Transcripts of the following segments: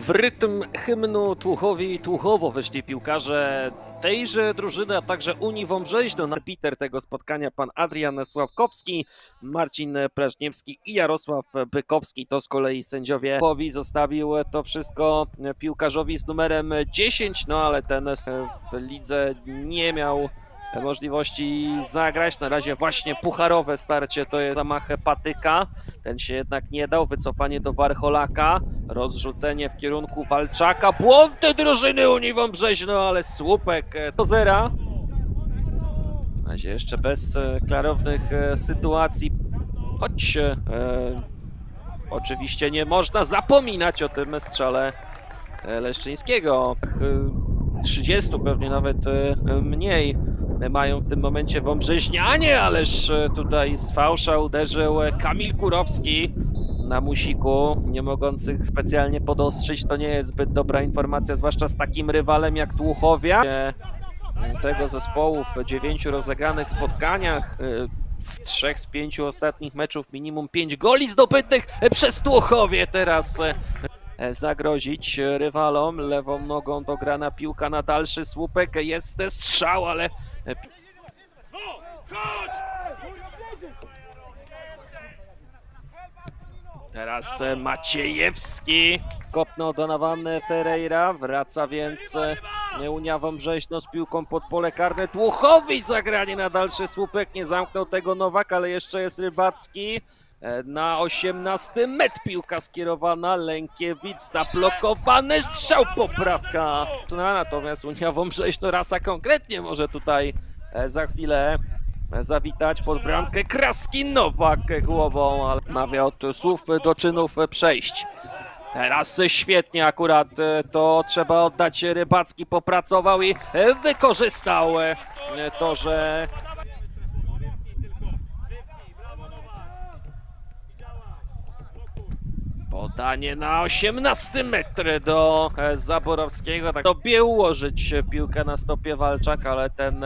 W rytm hymnu Tłuchowi Tłuchowo weszli piłkarze tejże drużyny, a także Unii Wąbrzeźno. Arbiter tego spotkania pan Adrian Sławkowski, Marcin Prażniewski i Jarosław Bykowski. To z kolei sędziowie Tłuchowi zostawił to wszystko piłkarzowi z numerem 10, no ale ten w lidze nie miał możliwości zagrać. Na razie właśnie pucharowe starcie to jest zamach patyka. Ten się jednak nie dał. Wycofanie do Warcholaka. Rozrzucenie w kierunku Walczaka. Błąd drużyny Unii Wąbrzeźno, ale słupek e, do zera. Na razie jeszcze bez e, klarownych e, sytuacji. Choć e, oczywiście nie można zapominać o tym strzale Leszczyńskiego. E, 30 pewnie nawet mniej mają w tym momencie Wąbrzeźnianie, ależ tutaj z fałsza uderzył Kamil Kurowski na musiku, nie mogących specjalnie podostrzyć. To nie jest zbyt dobra informacja, zwłaszcza z takim rywalem jak Tłuchowia. Tego zespołu w dziewięciu rozegranych spotkaniach e, w trzech z pięciu ostatnich meczów minimum pięć goli zdobytych przez Tłuchowie. Teraz e, e, zagrozić rywalom. Lewą nogą dograna piłka na dalszy słupek. Jest strzał, ale e, Teraz e, Maciejewski kopnął Donovan Ferreira, wraca więc e, Unia Wąbrzeźno z piłką pod pole karne. Tłuchowi zagranie na dalszy słupek, nie zamknął tego Nowak, ale jeszcze jest Rybacki. E, Na 18 metr piłka skierowana, Lękiewicz zablokowany, strzał poprawka. No, Natomiast Unia Wąbrzeźno rasa konkretnie może tutaj za chwilę zawitać pod bramkę Kraski Nowak głową, ale mawia od słów do czynów przejść. Teraz świetnie akurat to trzeba oddać. Rybacki popracował i wykorzystał to, że Podanie na 18 metr do Zaborowskiego. Tak sobie ułożyć piłkę na stopie Walczaka, ale ten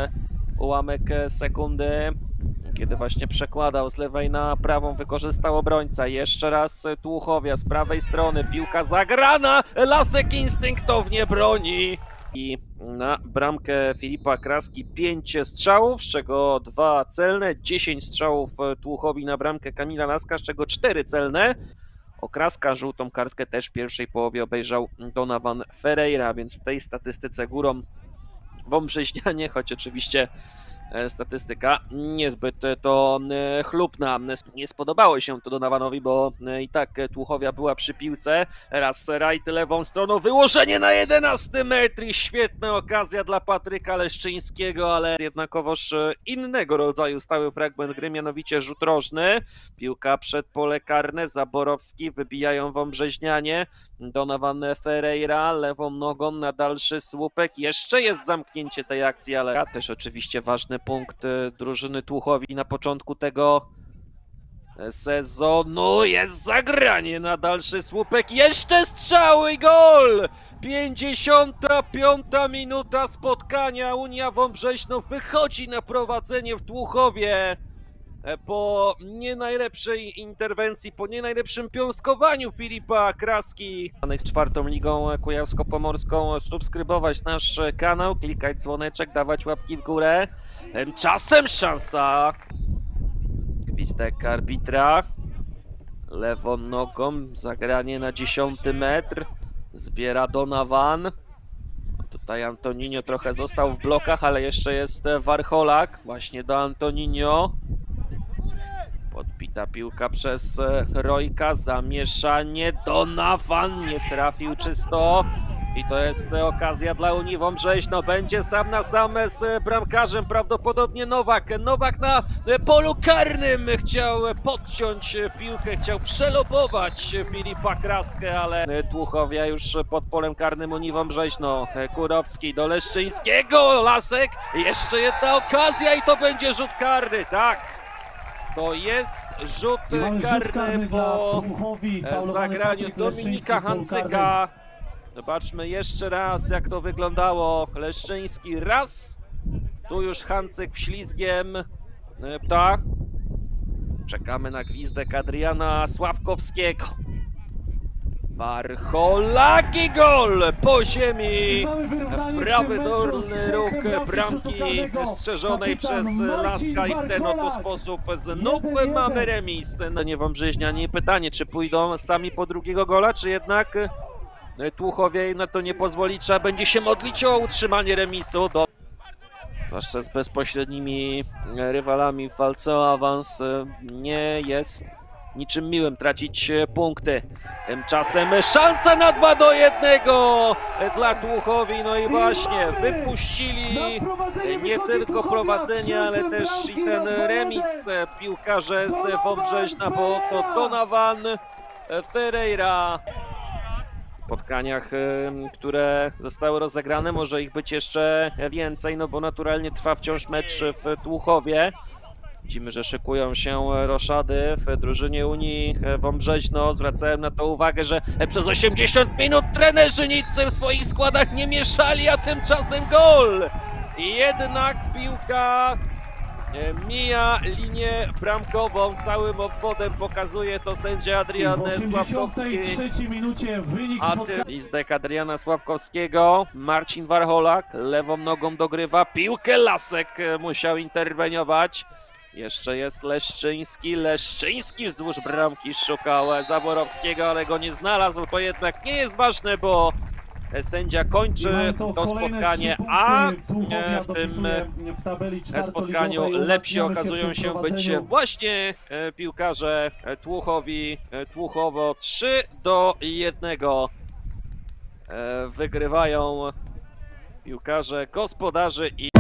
ułamek e, sekundy, kiedy właśnie przekładał z lewej na prawą, wykorzystał obrońca. Jeszcze raz e, Tłuchowia z prawej strony. Piłka zagrana. Lasek instynktownie broni. I na bramkę Filipa Kraski 5 strzałów, z czego dwa celne, 10 strzałów e, Tłuchowi na bramkę Kamila Laska, z czego 4 celne. Okraska żółtą kartkę też w pierwszej połowie obejrzał Donovan Ferreira, więc w tej statystyce górą Wąbrzeźnianie, choć oczywiście statystyka niezbyt e, to e, chlubna. Nie spodobało się to Donovanowi, bo e, i tak e, Tłuchowia była przy piłce. Raz right lewą stroną, wyłożenie na 11 metr i świetna okazja dla Patryka Leszczyńskiego, ale jednakowoż e, innego rodzaju stały fragment gry, mianowicie rzut rożny. Piłka przed pole karne, Zaborowski, wybijają Wąbrzeźnianie. Donovan Ferreira lewą nogą na dalszy słupek. Jeszcze jest zamknięcie tej akcji, ale też oczywiście ważny punkt e, drużyny Tłuchowi na początku tego sezonu. Jest zagranie na dalszy słupek. Jeszcze strzały i gol! 55 minuta spotkania. Unia Wąbrzeźno wychodzi na prowadzenie w Tłuchowie. E, Po nie najlepszej interwencji, po nie najlepszym piąstkowaniu Filipa Kraski. Z czwartą ligą kujawsko-pomorską subskrybować nasz kanał, klikać dzwoneczek, dawać łapki w górę. Tymczasem szansa. Gwizdek arbitra. Lewą nogą, zagranie na dziesiąty metr. Zbiera Donovan. Tutaj Antoninio trochę został w blokach, ale jeszcze jest e, Warcholak. Właśnie do Antoninio. Podbita piłka przez e, Rojka, zamieszanie, Donovan nie trafił czysto. I to jest e, okazja dla Unii Wąbrzeźno. Będzie sam na sam z e, bramkarzem, prawdopodobnie Nowak. Nowak na polu karnym chciał podciąć piłkę, chciał przelobować Filipa Kraskę, ale Tłuchowia już pod polem karnym Unii Wąbrzeźno. E, Kurowski do Leszczyńskiego, Lasek, jeszcze jedna okazja i to będzie rzut karny, tak. To jest rzut karny po e, zagraniu Dominika Hancyka. Zobaczmy jeszcze raz, jak to wyglądało. Leszczyński raz. Tu już Hancyk ślizgiem. E, Tak. Czekamy na gwizdek Adriana Sławkowskiego. Warcholaki gol po ziemi. W prawy dolny róg bramki strzeżonej przez Laska i w ten oto sposób znów mamy remis. No nie wąbrzyźniani pytanie, czy pójdą sami po drugiego gola, czy jednak e, Tłuchowie na to nie pozwoli, trzeba będzie się modlić o utrzymanie remisu do zwłaszcza z bezpośrednimi rywalami w walce o awans e, nie jest niczym miłym tracić e, punkty. Tymczasem szansa na 2 do 1 dla Tłuchowi, no i właśnie wypuścili e, nie tylko prowadzenie, ale też i ten remis e, piłkarze z Wąbrzeźna, bo to e, Ferreira w spotkaniach, które zostały rozegrane. Może ich być jeszcze więcej, no bo naturalnie trwa wciąż mecz w Tłuchowie. Widzimy, że szykują się roszady w drużynie Unii Wąbrzeźno. Zwracałem na to uwagę, że przez 80 minut trenerzy nic w swoich składach nie mieszali, a tymczasem gol! Jednak piłka e, mija linię bramkową. Całym obwodem pokazuje to sędzia Adrian W Sławkowski. 83 minucie wynik A ty Izdek Adriana Sławkowskiego, Marcin Warcholak lewą nogą dogrywa piłkę, Lasek e, musiał interweniować. Jeszcze jest Leszczyński, Leszczyński wzdłuż bramki szukał Zaborowskiego, ale go nie znalazł. To jednak nie jest ważne, bo sędzia kończy Mamy to spotkanie, a w tym e, spotkaniu lepsi okazują się być właśnie e, piłkarze e, Tłuchowi. Tłuchowo 3 do 1 e, wygrywają piłkarze gospodarzy i